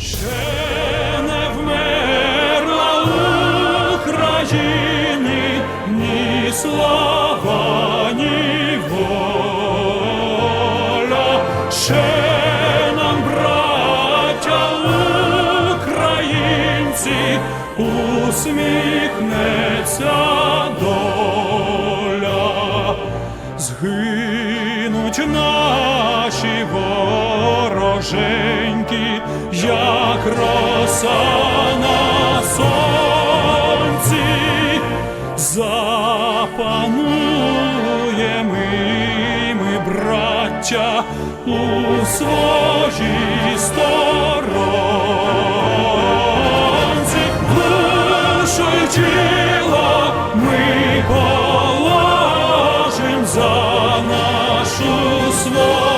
Ще не вмерла України ні слава, воля. Ще нам, браття українці, усміхнеться доля. Згинуть наші вороженьки, як роса на сонці, запануємо і ми, браття, у своїй сторонці, душу й тіло ми положим за нашу свободу